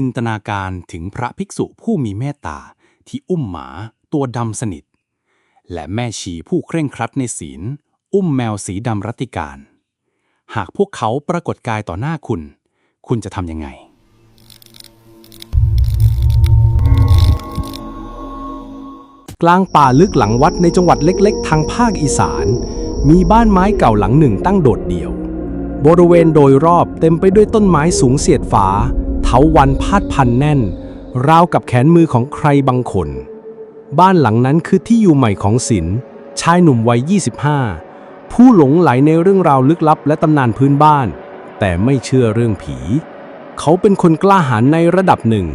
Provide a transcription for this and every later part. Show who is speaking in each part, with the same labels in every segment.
Speaker 1: จินตนาการถึงพระภิกษุผู้มีเมตตา ที่อุ้มหมาตัวดำสนิท และแม่ชีผู้เคร่งครัดในศีล อุ้มแมวสีดำรัติการ หากพวกเขาปรากฏกายต่อหน้าคุณ คุณจะทำยังไง
Speaker 2: กลางป่าลึกหลังวัดในจังหวัดเล็กๆ ทางภาคอีสาน มีบ้านไม้เก่าหลังหนึ่งตั้งโดดเดี่ยว บริเวณโดยรอบเต็มไปด้วยต้นไม้สูงเสียดฝา เถาวันพาดพันแน่น ราวกับแขนมือของใครบางคน บ้านหลังนั้นคือที่อยู่ใหม่ของศิลป์ชายหนุ่มวัย 25 ผู้หลงไหลในเรื่องราวลึกลับและตำนานพื้นบ้าน แต่ไม่เชื่อเรื่องผี เขาเป็นคนกล้าหาญในระดับหนึ่ง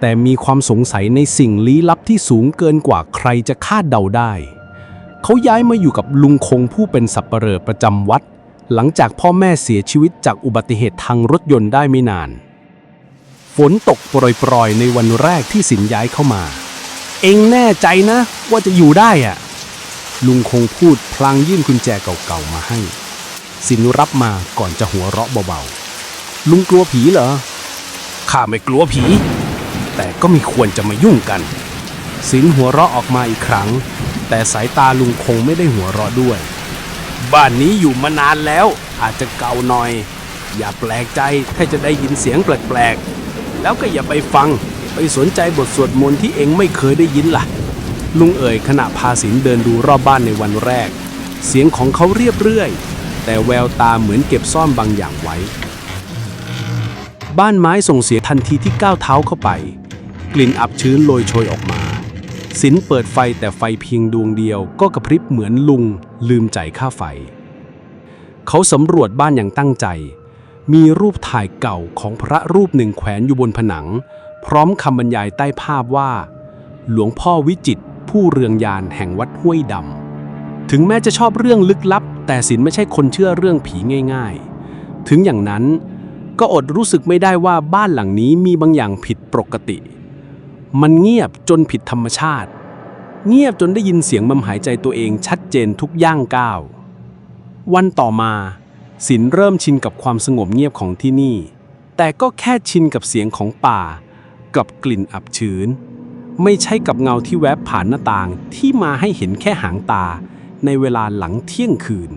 Speaker 2: แต่มีความสงสัยในสิ่งลี้ลับที่สูงเกินกว่าใครจะคาดเดาได้ เขาย้ายมาอยู่กับลุงคงผู้เป็นสับปเหร่อประจำวัด หลังจากพ่อแม่เสียชีวิตจากอุบัติเหตุทางรถยนต์ได้ไม่นาน นตกโปรยๆในวันแรกที่สินย้ายเข้ามา เองแน่ใจนะว่าจะอยู่ได้อะลุงคงพูดพลางยื่นกุญแจเก่าๆมาให้ สินรับมาก่อนจะหัวเราะเบาๆลุงกลัวผีเหรอข้าไม่กลัวผี แต่ก็ไม่ควรจะมายุ่งกัน สินหัวเราะออกมาอีกครั้ง แต่สายตาลุงคงไม่ได้หัวเราะด้วย บ้านนี้อยู่มานานแล้วอาจจะเก่าหน่อย อย่าแปลกใจถ้าจะได้ยินเสียงแปลกๆ แล้วก็อย่าไปฟัง ไปสนใจบทสวดมนต์ที่เองไม่เคยได้ยินล่ะ ลุงเอ๋ยขณะพาสินเดินดูรอบบ้านในวันแรก เสียงของเขาเรียบเรื่อย แต่แววตาเหมือนเก็บซ่อนบางอย่างไว้ บ้านไม้ส่งเสียงทันทีที่ก้าวเท้าเข้าไป กลิ่นอับชื้นโรยโชยออกมาสินเปิดไฟแต่ไฟเพียงดวงเดียวก็กระพริบเหมือนลุงลืมจ่ายค่าไฟ เขาสำรวจบ้านอย่างตั้งใจ มีรูปถ่ายเก่าของพระรูปหนึ่งแขวนอยู่บนผนัง พร้อมคำบรรยายใต้ภาพว่า หลวงพ่อวิจิตผู้เรืองยานแห่งวัดห้วยดำถึงแม้จะชอบเรื่องลึกลับ แต่สินไม่ใช่คนเชื่อเรื่องผีง่ายๆ ถึงอย่างนั้นก็อดรู้สึกไม่ได้ว่าบ้านหลังนี้มีบางอย่างผิดปกติ มันเงียบจนผิดธรรมชาติ เงียบจนได้ยินเสียงมำหายใจตัวเองชัดเจนทุกย่างก้าว วันต่อมา สินเริ่มชินกับความสงบเงียบของที่นี่ แต่ก็แค่ชินกับเสียงของป่า กับกลิ่นอับชื้น ไม่ใช่กับเงาที่แวบผ่านหน้าต่างที่มาให้เห็นแค่หางตา ในเวลาหลังเที่ยงคืน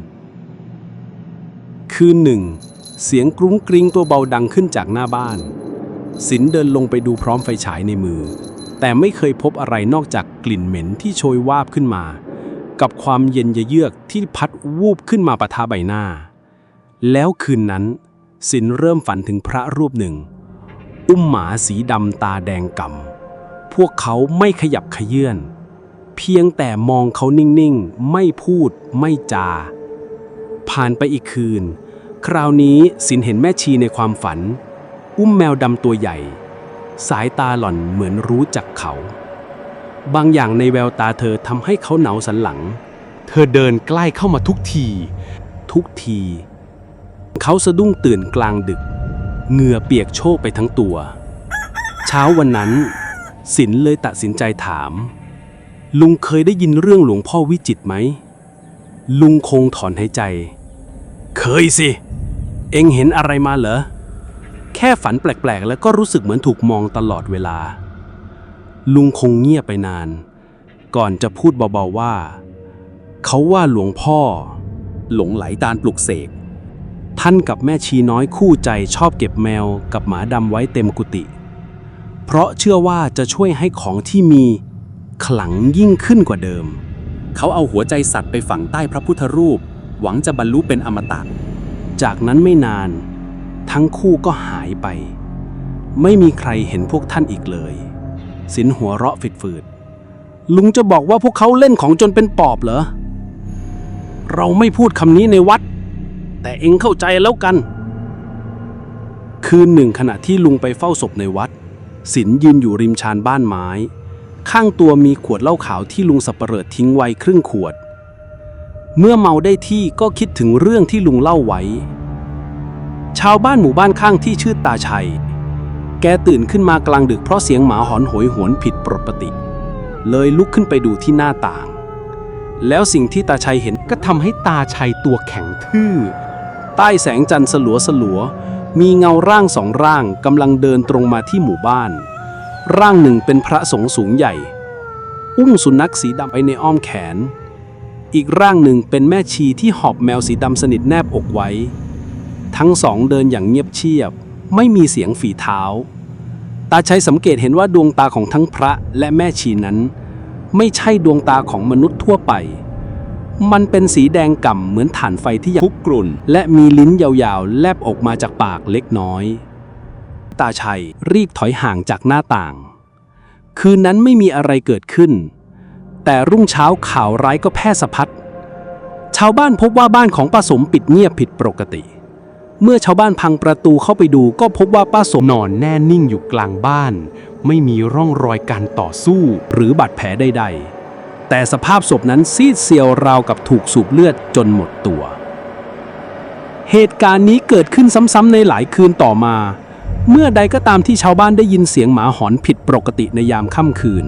Speaker 2: คืนหนึ่ง เสียงกรุ้งกริ้งตัวเบาดังขึ้นจากหน้าบ้าน สินเดินลงไปดูพร้อมไฟฉายในมือ แต่ไม่เคยพบอะไรนอกจากกลิ่นเหม็นที่โชยวาบขึ้นมา กับความเย็นเยือกที่พัดวูบขึ้นมาปะทะใบหน้า แล้วคืนนั้นสินเริ่มฝันถึงพระรูปหนึ่ง อุ้มหมาสีดำตาแดงก่ำพวกเขาไม่ขยับขยื่นเพียงแต่มองเขานิ่งๆ ไม่พูดไม่จา ผ่านไปอีกคืน คราวนี้สินเห็นแม่ชีในความฝัน อุ้มแมวดำตัวใหญ่ สายตาหล่อนเหมือนรู้จักเขา บางอย่างในแววตาเธอทำให้เขาหนาวสันหลัง เธอเดินใกล้เข้ามาทุกที ทุกที เขาสะดุ้งตื่นกลางดึก เหงื่อเปียกโชกไปทั้งตัว เช้าวันนั้น สินเลยตัดสินใจถาม ลุงเคยได้ยินเรื่องหลวงพ่อวิจิตไหม ลุงคงถอนหายใจ เคยสิ เอ็งเห็นอะไรมาเหรอ แค่ฝันแปลกๆ แล้วก็รู้สึกเหมือนถูกมองตลอดเวลา ลุงคงเงียบไปนาน ก่อนจะพูดเบาๆว่า เขาว่าหลวงพ่อ หลงไหลตาลปลุกเสก ท่านกับแม่ชีน้อยคู่ใจชอบเก็บแมวกับหมาดำไว้เต็มกุฏิเพราะเชื่อว่าจะช่วยให้ของที่มีขลังยิ่งขึ้นกว่าเดิม
Speaker 1: เขาเอาหัวใจสัตว์ไปฝังใต้พระพุทธรูป หวังจะบรรลุเป็นอมตะ
Speaker 2: จากนั้นไม่นาน ทั้งคู่ก็หายไป ไม่มีใครเห็นพวกท่านอีกเลย สินหัวเราะฝืดๆลุงจะบอกว่าพวกเขาเล่นของจนเป็นปอบเหรอ เราไม่พูดคำนี้ในวัด แต่เองเข้าใจแล้วกัน คืนหนึ่งขณะที่ลุงไปเฝ้าศพในวัดสินยืนอยู่ริมชานบ้านไม้ ข้างตัวมีขวดเหล้าขาวที่ลุงสับเปะเริดทิ้งไว้ครึ่งขวด เมื่อเมาได้ที่ก็คิดถึงเรื่องที่ลุงเล่าไว้ ชาวบ้านหมู่บ้านข้างที่ชื่อตาชัย แกตื่นขึ้นมากลางดึกเพราะเสียงหมาหอนโหยหวนผิดปกติ เลยลุกขึ้นไปดูที่หน้าต่าง แล้วสิ่งที่ตาชัยเห็นก็ทำให้ตาชัยตัวแข็งทื่อ ใต้แสงจันทร์สลัวสลัวมีเงาร่างสองร่างกำลังเดินตรงมาที่หมู่บ้าน ร่างหนึ่งเป็นพระสงฆ์สูงใหญ่ อุ้มสุนัขสีดำไปในอ้อมแขน อีกร่างหนึ่งเป็นแม่ชีที่หอบแมวสีดำสนิทแนบอกไว้ ทั้งสองเดินอย่างเงียบเชียบ ไม่มีเสียงฝีเท้า ตาชัยสังเกตเห็นว่าดวงตาของทั้งพระและแม่ชีนั้น ไม่ใช่ดวงตาของมนุษย์ทั่วไป มันเป็นสีแดงก่ำเหมือนถ่านไฟที่ยังคุกกรุ่น และมีลิ้นยาวๆ แลบออกมาจากปากเล็กน้อย ตาชัยรีบถอยห่างจากหน้าต่าง คืนนั้นไม่มีอะไรเกิดขึ้น แต่รุ่งเช้าข่าวร้ายก็แพร่สะพัด ชาวบ้านพบว่าบ้านของป้าสมปิดเงียบผิดปกติ เมื่อชาวบ้านพังประตูเข้าไปดูก็พบว่าป้าสม
Speaker 1: นอนแน่นิ่งอยู่กลางบ้าน ไม่มีร่องรอยการต่อสู้
Speaker 2: หรือบาดแผลใดๆ แต่สภาพศพนั้นซีดเซียวราวกับถูกสูบเลือดจนหมดตัว เหตุการณ์นี้เกิดขึ้นซ้ำๆในหลายคืนต่อมา เมื่อใดก็ตามที่ชาวบ้านได้ยินเสียงหมาหอนผิดปกติในยามค่ำคืน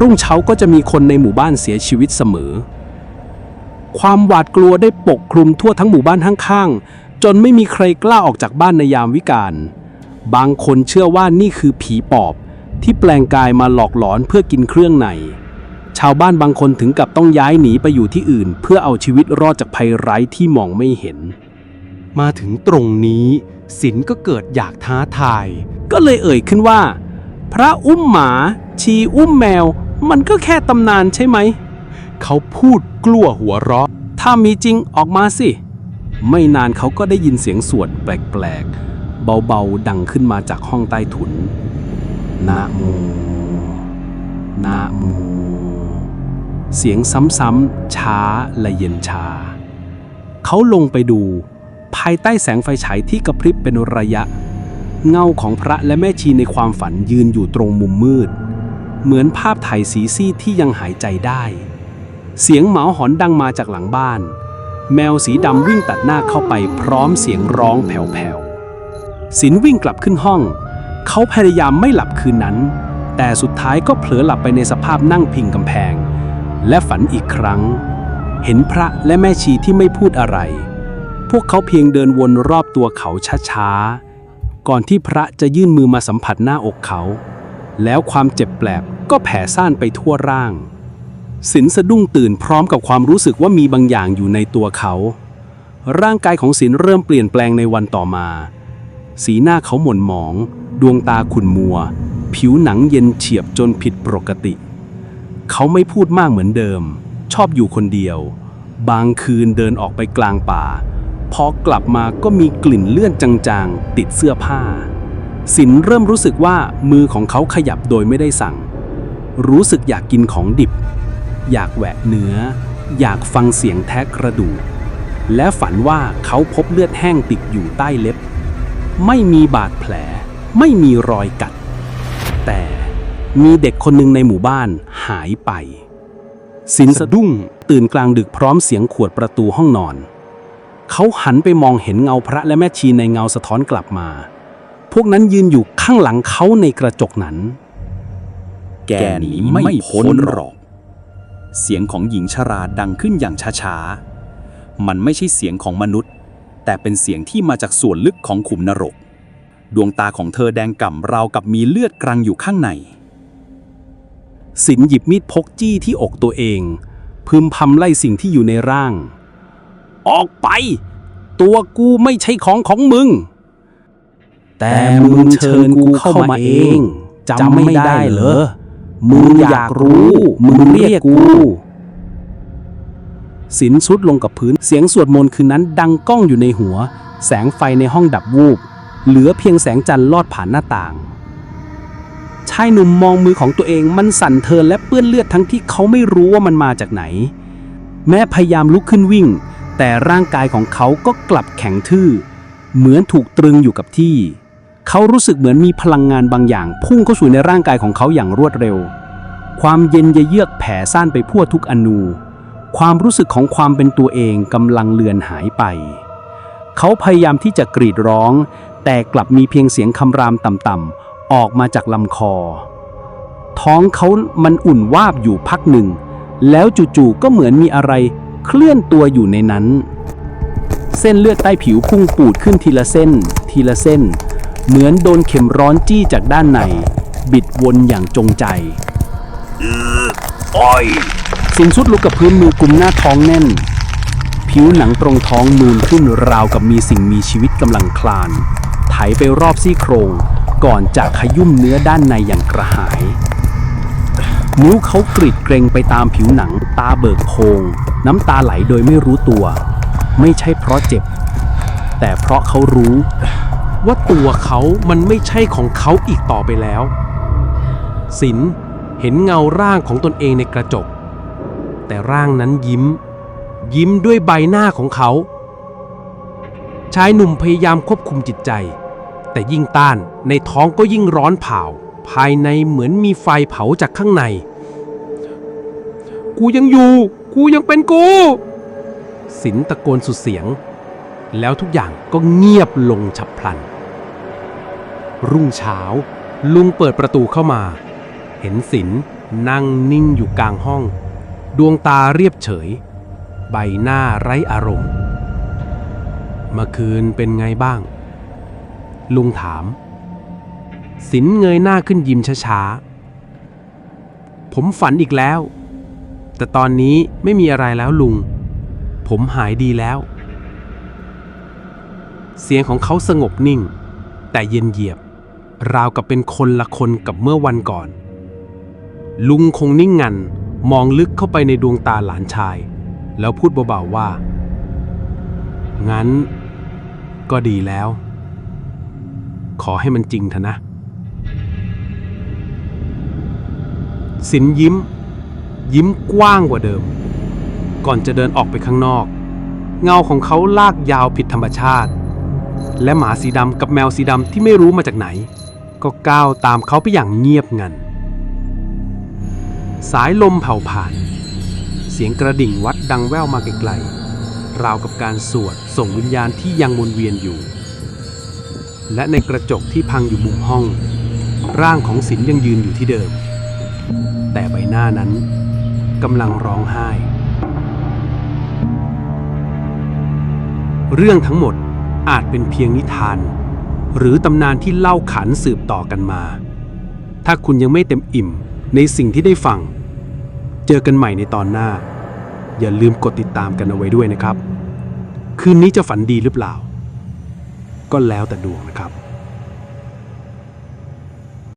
Speaker 2: รุ่งเช้าก็จะมีคนในหมู่บ้านเสียชีวิตเสมอ ความหวาดกลัวได้ปกคลุมทั่วทั้งหมู่บ้านข้างๆ จนไม่มีใครกล้าออกจากบ้านในยามวิกาลบางคนเชื่อว่านี่คือผีปอบที่แปลงกายมาหลอกหลอนเพื่อกินเครื่องใน ชาวบ้านบางคนถึงกับต้องย้ายหนีไปอยู่ที่อื่น เพื่อเอาชีวิตรอดจากภัยร้ายที่มองไม่เห็น
Speaker 1: มาถึงตรงนี้สินก็เกิดอยากท้าทาย
Speaker 2: ก็เลยเอ่ยขึ้นว่า พระอุ้มหมา ชีอุ้มแมว มันก็แค่ตำนานใช่ไหม
Speaker 1: เขาพูดกลัวหัวเราะ
Speaker 2: ถ้ามีจริงออกมาสิ ไม่นานเขาก็ได้ยินเสียงสวดแปลกๆ เบาๆ ดังขึ้นมาจากห้องใต้ถุน นะโมนะโม เสียงซ้ำๆช้าและเย็นชา เขาลงไปดู ภายใต้แสงไฟฉายที่กระพริบเป็นระยะ เงาของพระและแม่ชีในความฝันยืนอยู่ตรงมุมมืด เหมือนภาพถ่ายสีซีที่ยังหายใจได้ เสียงหมาหอนดังมาจากหลังบ้าน แมวสีดำวิ่งตัดหน้าเข้าไปพร้อมเสียงร้องแผ่วๆสินวิ่งกลับขึ้นห้อง เขาพยายามไม่หลับคืนนั้น แต่สุดท้ายก็เผลอหลับไปในสภาพนั่งพิงกำแพง และฝันอีกครั้ง เห็นพระและแม่ชีที่ไม่พูดอะไร พวกเขาเพียงเดินวนรอบตัวเขาช้าๆ ก่อนที่พระจะยื่นมือมาสัมผัสหน้าอกเขา แล้วความเจ็บแปลบก็แผ่ซ่านไปทั่วร่าง สินสะดุ้งตื่นพร้อมกับความรู้สึกว่ามีบางอย่างอยู่ในตัวเขา ร่างกายของสินเริ่มเปลี่ยนแปลงในวันต่อมา สีหน้าเขาหม่นหมอง ดวงตาขุ่นมัว ผิวหนังเย็นเฉียบจนผิดปกติ เขาไม่พูดมากเหมือนเดิม ชอบอยู่คนเดียว บางคืนเดินออกไปกลางป่า พอกลับมาก็มีกลิ่นเลื่อนจางๆ ติดเสื้อผ้า สินเริ่มรู้สึกว่ามือของเขาขยับโดยไม่ได้สั่ง รู้สึกอยากกินของดิบ อยากแหวะเนื้อ อยากฟังเสียงแทะกระดูก และฝันว่าเขาพบเลือดแห้งติดอยู่ใต้เล็บ ไม่มีบาดแผล ไม่มีรอยกัด แต่มีเด็กคนหนึ่งในหมู่บ้าน หายไป สินสะดุ้งตื่นกลางดึกพร้อมเสียงขวดประตูห้องนอน เขาหันไปมองเห็นเงาพระและแม่ชีในเงาสะท้อนกลับมา พวกนั้นยืนอยู่ข้างหลังเขาในกระจกนั้น
Speaker 3: แกหนีไม่พ้นหรอก เสียงของหญิงชราดังขึ้นอย่างช้าๆ มันไม่ใช่เสียงของมนุษย์ แต่เป็นเสียงที่มาจากส่วนลึกของขุมนรก ดวงตาของเธอแดงก่ำราวกับมีเลือดกรังอยู่ข้างใน
Speaker 2: สินหยิบมีดพกจี้ที่อกตัวเอง พึมพำไล่สิ่งที่อยู่ในร่าง ออกไป ตัวกูไม่ใช่ของของมึง แต่มึงเชิญกูเข้ามาเองจำไม่ได้เหรอ มึงอยากรู้ มึงเรียกกูสินสุดลงกับพื้นเสียงสวดมนต์คืนนั้นดังก้องอยู่ในหัว แสงไฟในห้องดับวูบ เหลือเพียงแสงจันทร์ลอดผ่านหน้าต่างายหนุ่มมองมือของตัวเองมันสั่นเทินและเปื้อนเลือดทั้งที่เขาไม่รู้ว่ามันมาจากไหน แม้พยายามลุกขึ้นวิ่ง แต่ร่างกายของเขาก็กลับแข็งทื่อ เหมือนถูกตรึงอยู่กับที่ เขารู้สึกเหมือนมีพลังงานบางอย่าง พุ่งเข้าสู่ในร่างกายของเขาอย่างรวดเร็ว ความเย็นเยือกแผ่ซ่านไปทั่วทุกอนู ความรู้สึกของความเป็นตัวเองกำลังเลือนหายไป เขาพยายามที่จะกรีดร้อง แต่กลับมีเพียงเสียงคำรามต่ำๆ ออกมาจากลำคอ ท้องเขามันอุ่นวาบอยู่พักหนึ่ง แล้วจู่ๆก็เหมือนมีอะไรเคลื่อนตัวอยู่ในนั้น
Speaker 1: เส้นเลือดใต้ผิวพุ่งปูดขึ้นทีละเส้น ทีละเส้น เหมือนโดนเข็มร้อนจี้จากด้านใน บิดวนอย่างจงใจอ้อยสินสุดลุกกับพื้นมือกุมหน้าท้องแน่น ผิวหนังตรงท้องนูนขึ้นราวกับมีสิ่งมีชีวิตกำลังคลาน ไถไปรอบซี่โครง ก่อนจะขยุ่มเนื้อด้านในอย่างกระหาย นิ้วเขากรีดเกรงไปตามผิวหนัง ตาเบิกโพงน้ำตาไหลโดยไม่รู้ตัว ไม่ใช่เพราะเจ็บ แต่เพราะเขารู้ ว่าตัวเขามันไม่ใช่ของเขาอีกต่อไปแล้ว สินเห็นเงาร่างของตนเองในกระจก แต่ร่างนั้นยิ้ม ยิ้มด้วยใบหน้าของเขาชายหนุ่มพยายามควบคุมจิตใจ แต่ยิ่งต้านในท้องก็ยิ่งร้อนเผาภายในเหมือนมีไฟเผาจากข้างใน กูยังอยู่ กูยังเป็นกู สินตะโกนสุดเสียง แล้วทุกอย่างก็เงียบลงฉับพลัน รุ่งเช้า ลุงเปิดประตูเข้ามา เห็นสินนั่งนิ่งอยู่กลางห้อง ดวงตาเรียบเฉย ใบหน้าไร้อารมณ์ เมื่อคืนเป็นไงบ้าง ลุงถาม สินเงยหน้าขึ้นยิ้มช้าๆ ผมฝันอีกแล้ว แต่ตอนนี้ไม่มีอะไรแล้วลุง ผมหายดีแล้ว เสียงของเขาสงบนิ่ง แต่เย็นเยียบ ราวกับเป็นคนละคนกับเมื่อวันก่อน ลุงคงนิ่งงันมองลึกเข้าไปในดวงตาหลานชาย แล้วพูดเบาๆว่า งั้นก็ดีแล้ว ขอให้มันจริงเถอะนะ สินยิ้ม ยิ้มกว้างกว่าเดิม ก่อนจะเดินออกไปข้างนอก เงาของเขาลากยาวผิดธรรมชาติ และหมาสีดำกับแมวสีดำที่ไม่รู้มาจากไหน ก็ก้าวตามเขาไปอย่างเงียบงัน สายลมเผาผ่าน เสียงกระดิ่งวัดดังแว่วมาไกลๆราวกับการสวดส่งวิญญาณที่ยังวนเวียนอยู่ และในกระจกที่พังอยู่มุมห้อง ร่างของศิลยังยืนอยู่ที่เดิม แต่ใบหน้านั้นกำลังร้องไห้ เรื่องทั้งหมดอาจเป็นเพียงนิทาน หรือตำนานที่เล่าขานสืบต่อกันมา ถ้าคุณยังไม่เต็มอิ่มในสิ่งที่ได้ฟัง เจอกันใหม่ในตอนหน้า อย่าลืมกดติดตามกันเอาไว้ด้วยนะครับ คืนนี้จะฝันดีหรือเปล่า ก็แล้วแต่ดวงนะครับ